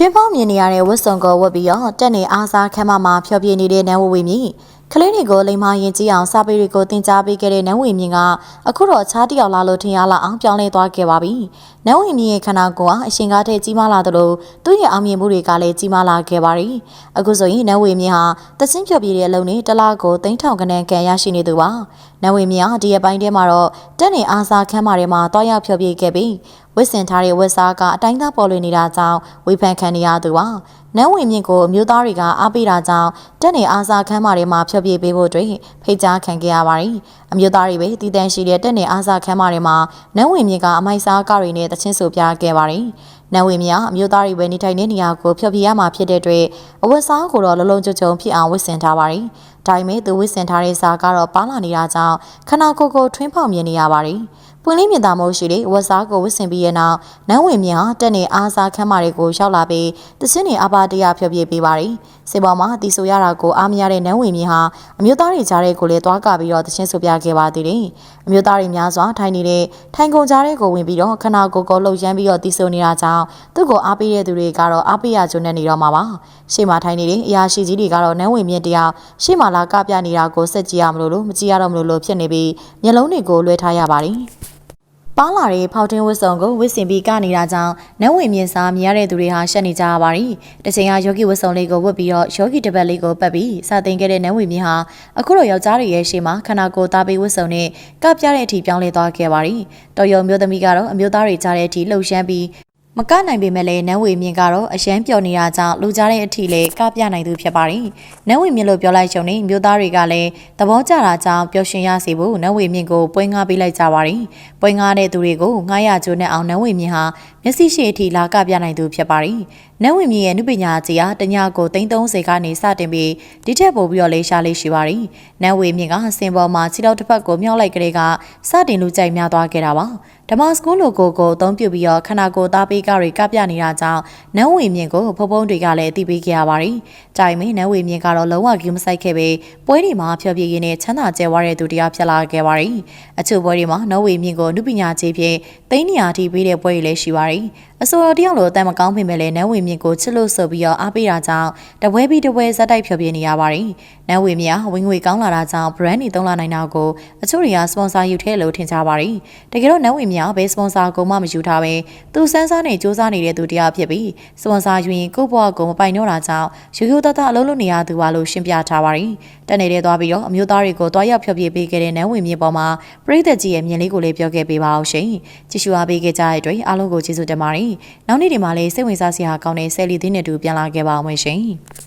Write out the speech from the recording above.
ထွင်းပေါင်းမြင်နေရတဲ့ဝတ်စုံကိုဝတ်ပြီးတော့တက်နေအားစားခမ်းမမှာဖျော်ဖြေနေတဲ့နန်းဝဝေမြင့် ကလေးတွေကိုလိမ္မာရင်ကြည့်အောင်စာပေတွေကိုတင် जा ပေးခဲ့တဲ့နန်းဝေမြင့်ကအခုတော့ခြားတယောက်လာလို့ထင်ရလောက်အောင်ပြောင်းလဲသွားခဲ့ပါပြီ။နန်းဝေမြင့်ရဲ့ခန္ဓာကိုယ်ဟာအရှင်ကားတဲ့ကြီးမားလာသလိုသူ့ရဲ့အောင်မြင်မှုတွေကလည်းကြီးမားလာခဲ့ပါပြီ။အခုဆိုရင်နန်းဝေမြင့်ဟာတဆင်းဖြော်ပြတဲ့အလုံးနဲ့တလားကိုသိန်းထောင်ခန့်ခန့်ရရှိနေသူပါ။နန်းဝေမြင့်ဟာဒီရက်ပိုင်းထဲမှာတော့တက်နေအားစားခမ်းမထဲမှာတွားရောက်ဖြော်ပြခဲ့ပြီးဝစ်စင်ထားတဲ့ဝက်စားကအတိုင်းသားပေါ်လွင်နေတာကြောင့်ဝေဖန်ခံနေရသူပါ။ နန်းဝင်မြင့်ကိုအမျိုးသားတွေကအားပေးတာကြောင့်တက်နေအားစားခမ်းမတွေမှာဖျော်ဖြေပေးဖို့အတွက်ဖိတ်ကြားခံခဲ့ရပါတယ်။အမျိုးသားတွေပဲတည်တံ့ရှိတဲ့တက်နေအားစားခမ်းမတွေမှာနန်းဝင်မြင့်ကအမိုက်စားကားတွေနဲ့တချင်းဆိုပြခဲ့ပါတယ်။နန်းဝင်မြင့်ကအမျိုးသားတွေပဲနေထိုင်တဲ့နေရာကိုဖျော်ဖြေရမှာဖြစ်တဲ့အတွက်အဝတ်စားကိုတော့လုံးလုံးကြုံကြုံဖြစ်အောင်ဝတ်ဆင်ထားပါတယ်။ဒါပေမဲ့သူဝတ်ဆင်ထားတဲ့စားကတော့ပါလာနေတာကြောင့်ခနာကိုကိုထွင်းဖောက်မြင်နေရပါတယ်။ ပွင့်လင်းမြင်သာမှုရှိတဲ့ဝက်စားကိုဝစ်ဆင်ပြီးရဲ့နောက်နန်းဝင်မြဟာတက်နေအားစားခမ်းမတွေကိုရောက်လာပြီးတစင်းနေအပါတရားဖျော်ပြပေးပါတယ်။စေပေါ်မှာတီဆိုရတာကိုအားမရတဲ့နန်းဝင်မြဟာအမျိုးသားတွေကြားတဲ့ကိုလည်းတွားကပြီးတော့တချင်းဆိုပြခဲ့ပါသေးတယ်။အမျိုးသားတွေများစွာထိုင်နေတဲ့ထိုင်ကုန်ကြားတဲ့ကိုဝင်ပြီးတော့ခနာကိုကိုလှုပ်ရမ်းပြီးတော့တီဆိုနေတာကြောင့်သူ့ကိုအားပေးတဲ့သူတွေကတော့အားပေးရကြုံနေနေတော့မှာပါ။ရှေ့မှာထိုင်နေတဲ့အရာရှိကြီးတွေကတော့နန်းဝင်မြတယောက်ရှေ့မှာလာကပြနေတာကိုစက်ကြည့်ရမလို့လို့မကြည့်ရတော့မလို့လို့ဖြစ်နေပြီးမျက်လုံးတွေကိုလွှဲထားရပါတယ်။ ပါလာတဲ့ဖောက်ထင်းဝတ်စုံကိုဝတ်ဆင်ပြီးကနေတာကြောင့်နန်းဝင်မြင့်စားမြင်ရတဲ့သူတွေဟာရှက်နေကြရပါတယ်။တစ်ချိန်ကယောဂီဝတ်စုံလေးကိုဝတ်ပြီးတော့ယောဂီတပတ်လေးကိုပတ်ပြီးစတင်ခဲ့တဲ့နန်းဝင်မြင့်ဟာအခုတော့ယောက်ျားတွေရဲ့ရှေ့မှာခန္ဓာကိုယ်သားပေးဝတ်စုံနဲ့ကပြတဲ့အထိပြောင်းလဲသွားခဲ့ပါတယ်။တော်ရုံမျိုးသမီးကတော့အမျိုးသားတွေကြားတဲ့အထိလှုပ်ရှားပြီး မကနိုင်ပေမဲ့လည်းနန်းဝေမြင့်ကတော့အရန်ပျော်နေတာကြောင့်လူကြားတဲ့အထိလည်းကပြနိုင်သူဖြစ်ပါတယ်။နန်းဝေမြင့်လို့ပြောလိုက်ချုံနေမျိုးသားတွေကလည်းသဘောကျတာကြောင့်ပျော်ရွှင်ရစေဖို့နန်းဝေမြင့်ကိုပွဲငှားပေးလိုက်ကြပါတယ်။ပွဲငှားတဲ့သူတွေကိုငှားရကြိုးနဲ့အောင်နန်းဝေမြင့်ဟာမျက်စိရှိအထိလာကပြနိုင်သူဖြစ်ပါတယ်။နန်းဝေမြင့်ရဲ့နုပညာကြီးဟာတညကို330ကနေစတင်ပြီးဒီထက်ပိုပြီးတော့လေးရှားလေးရှိပါတယ်။နန်းဝေမြင့်ကစင်ပေါ်မှာခြေထောက်တစ်ဖက်ကိုမြောက်လိုက်ကြတဲ့ကစတင်လူကြိုက်များသွားခဲ့တာပါ။ ဓမ္မစကူးလိုကိုကိုအသုံးပြုပြီးတော့ခန္ဓာကိုယ်သားပေးကတွေကပြနေတာကြောင့်နန်းဝေမြင့်ကိုဖုံဖုံတွေကလည်းအသိပေးခဲ့ရပါတယ်။ကြိုင်မင်းနန်းဝေမြင့်ကတော့လုံးဝဂူးမဆိုင်ခဲ့ပဲပွဲတွေမှာဖျော်ဖြေရင်းနဲ့ချမ်းသာကြဲဝါတဲ့သူတရားဖြစ်လာခဲ့ပါတယ်။အချို့ပွဲတွေမှာနန်းဝေမြင့်ကိုနုပညာကြီးဖြင့်သိန်းနေရာထိပေးတဲ့ပွဲတွေလည်းရှိပါတယ်။အစိုးရတယောက်လိုအတန်မကောင်းပေမဲ့လည်းနန်းဝေမြင့်ကိုချစ်လို့ဆိုပြီးတော့အားပေးတာကြောင့်တပွဲပြီးတပွဲဇက်တိုက်ဖျော်ဖြေနေရပါတယ်။နန်းဝေမြင့်ဝင်ငွေကောင်းလာတာကြောင့် brand တွေသုံးလာနိုင်တာကိုအချို့တွေကစပွန်ဆာယူထဲလို့ထင်ကြပါတယ်။တကယ်တော့နန်းဝေမြင့်ဘယ်စပွန်ဆာကိုမှမယူထားပဲသူစမ်းစားနေစူးစမ်းနေတဲ့သူတရားဖြစ်ပြီးစပွန်ဆာယူရင်ကိုယ့်ဘဝကိုမပိုင်တော့တာကြောင့်ရိုးရိုးသားသားအလုပ်လုပ်နေရသူပါလို့ရှင်းပြထားပါတယ်။တက်နေတဲ့သွားပြီးတော့အမျိုးသားတွေကိုတွားရောက်ဖျော်ဖြေပေးခဲ့တဲ့နန်းဝင်မြေပေါ်မှာပရိသတ်ကြီးရဲ့မြင်လေးကိုလည်းပြောခဲ့ပေးပါအောင်ရှင်။ကြည့်ရှုအားပေးခဲ့ကြတဲ့အတွက်အားလုံးကိုကျေးဇူးတင်ပါတယ်။နောက်နေ့ဒီမှာလည်းစိတ်ဝင်စားစရာကောင်းတဲ့ဆယ်လီသင်းနဲ့တူပြန်လာခဲ့ပါအောင်ရှင်။